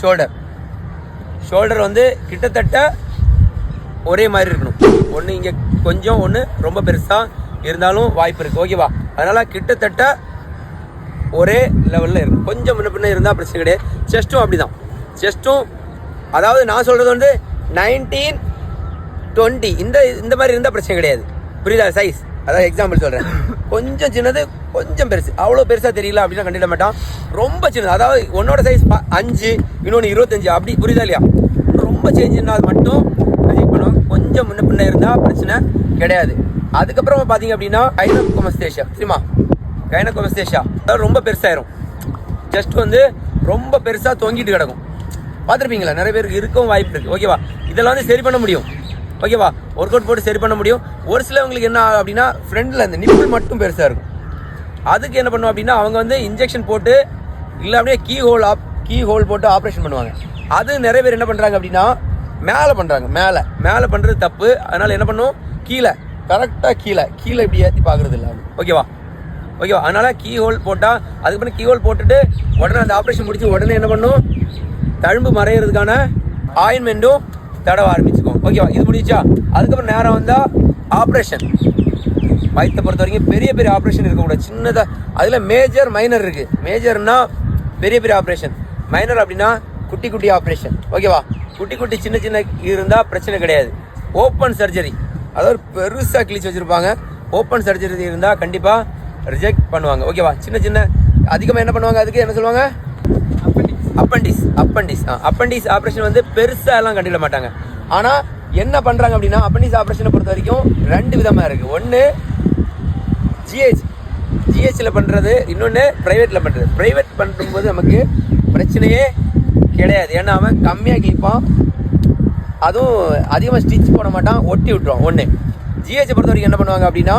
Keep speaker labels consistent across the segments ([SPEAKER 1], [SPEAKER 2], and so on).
[SPEAKER 1] Shoulder shoulder வந்து கிட்டத்தட்ட ஒரே மாதிரி இருக்கணும். ஒன்று இங்கே கொஞ்சம் ஒன்று ரொம்ப பெருசாக இருந்தாலும் வாய்ப்பு இருக்குது ஓகேவா அதனால் கிட்டத்தட்ட ஒரே லெவலில் இருக்கும் கொஞ்சம் முன்ன பின்ன இருந்தால் பிரச்சனை கிடையாது. செஸ்ட்டும் அப்படி தான் செஸ்ட்டும் அதாவது நான் சொல்கிறது வந்து நைன்டீன் டுவெண்ட்டி இந்த இந்த மாதிரி இருந்தால் பிரச்சனை கிடையாது. புரியுதா? சைஸ் அதான் எக்ஸாம்பிள் சொல்கிறேன் கொஞ்சம் சின்னது கொஞ்சம் பெருசு. அவ்வளோ பெருசாக தெரியல அப்படின்னா கண்டிட மாட்டான் ரொம்ப சின்னது. அதாவது உன்னோட சைஸ் அஞ்சு இன்னொன்று இருபத்தஞ்சு அப்படி புரியுதா இல்லையா? ரொம்ப சேஞ்சுன்னா அது மட்டும் ரிஜெக்ட் கொஞ்சம் முன்ன பின்ன இருந்தால் பிரச்சனை கிடையாது. அதுக்கப்புறமா பார்த்தீங்க அப்படின்னா கைனகோமஸ்தேஷா சரிமா கைனகோமஸ்தேஷா அதாவது ரொம்ப பெருசாயிரும். ஜஸ்ட் வந்து ரொம்ப பெருசாக தொங்கிட்டு கிடக்கும். பார்த்துருப்பீங்களா? நிறைய பேருக்கு இருக்கவும் வாய்ப்பு இருக்குது ஓகேவா இதெல்லாம் வந்து சரி பண்ண முடியும். ஓகேவா ஒர்க் அவுட் போட்டு சரி பண்ண முடியும். ஒரு சிலவங்களுக்கு என்ன ஆகும் அப்படின்னா ஃப்ரெண்டில் அந்த நிப்பிள் மட்டும் பெருசாக இருக்கும். அதுக்கு என்ன பண்ணுவோம் அப்படின்னா அவங்க வந்து இன்ஜெக்ஷன் போட்டு இல்லை அப்படியே key hole of key hole போட்டு ஆப்ரேஷன் பண்ணுவாங்க. அது நிறைய பேர் என்ன பண்ணுறாங்க அப்படின்னா மேலே பண்ணுறாங்க மேலே. மேலே பண்ணுறது தப்பு. அதனால் என்ன பண்ணும் கீழே. கரெக்டாக கீழே. கீழே இப்படி ஏற்றி பார்க்குறது இல்லை. ஓகேவா ஓகேவா அதனால் கீ ஹோல் போட்டால் அதுக்கப்புறம் கீ ஹோல் போட்டுட்டு உடனே அந்த ஆப்ரேஷன் முடிச்சு உடனே என்ன பண்ணும் தழும்பு மறையிறதுக்கான ஆயின்மெண்ட்டும் தடவ ஆரம்பிச்சுக்கும். ஓகேவா இது முடிச்சா அதுக்கப்புறம் நேரம் வந்தால் ஆப்ரேஷன் வயிற்றை பொறுத்த வரைக்கும் பெரிய பெரிய ஆப்ரேஷன் இருக்கக்கூடாது. சின்னதாக அதில் மேஜர் மைனர் இருக்குது மேஜர்னா பெரிய பெரிய ஆப்ரேஷன் மைனர் அப்படின்னா குட்டி குட்டி ஆப்ரேஷன் ஓகேவா குட்டி குட்டி சின்ன சின்ன இருந்தால் பிரச்சனை கிடையாது. ஓப்பன் சர்ஜரி அதாவது பெருசாக கிழிச்சு வச்சுருப்பாங்க. ஓப்பன் சர்ஜரி இருந்தால் கண்டிப்பாக ரிஜெக்ட் பண்ணுவாங்க. ஓகேவா சின்ன சின்ன அதிகமாக என்ன பண்ணுவாங்க? அதுக்கு என்ன சொல்லுவாங்க? அப்பண்டிஸ் அப்பண்டிஸ் அப்பண்டிஸ் ஆப்ரேஷன் வந்து பெருசாக எல்லாம் கண்டுக்க மாட்டாங்க. ஆனால் என்ன பண்ணுறாங்க அப்படின்னா அப்பண்டிஸ் ஆப்ரேஷனை பொறுத்த வரைக்கும் ரெண்டு விதமாக இருக்குது ஒன்று ஜிஹெச் ஜிஹெச்சில் பண்ணுறது இன்னொன்று ப்ரைவேட்டில் பண்ணுறது ப்ரைவேட் பண்ணும்போது நமக்கு பிரச்சனையே கிடையாது. ஏன்னா அவன் கம்மியாக கிழிப்பான் அதுவும் அதிகமாக ஸ்டிச் போட மாட்டான் ஒட்டி விட்டுருவான். ஒன்று ஜிஹெச்சை பொறுத்த வரைக்கும் என்ன பண்ணுவாங்க அப்படின்னா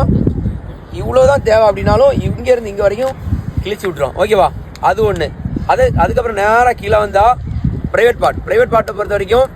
[SPEAKER 1] இவ்வளோ தான் தேவை அப்படின்னாலும் இங்கேருந்து இங்கே வரைக்கும் கிழிச்சு விட்ருவோம் ஓகேவா அது ஒன்று அது அதுக்கப்புறம் நேராக கீழே வந்தால் ப்ரைவேட் பார்ட் ப்ரைவேட் பார்ட்டை பொறுத்த வரைக்கும்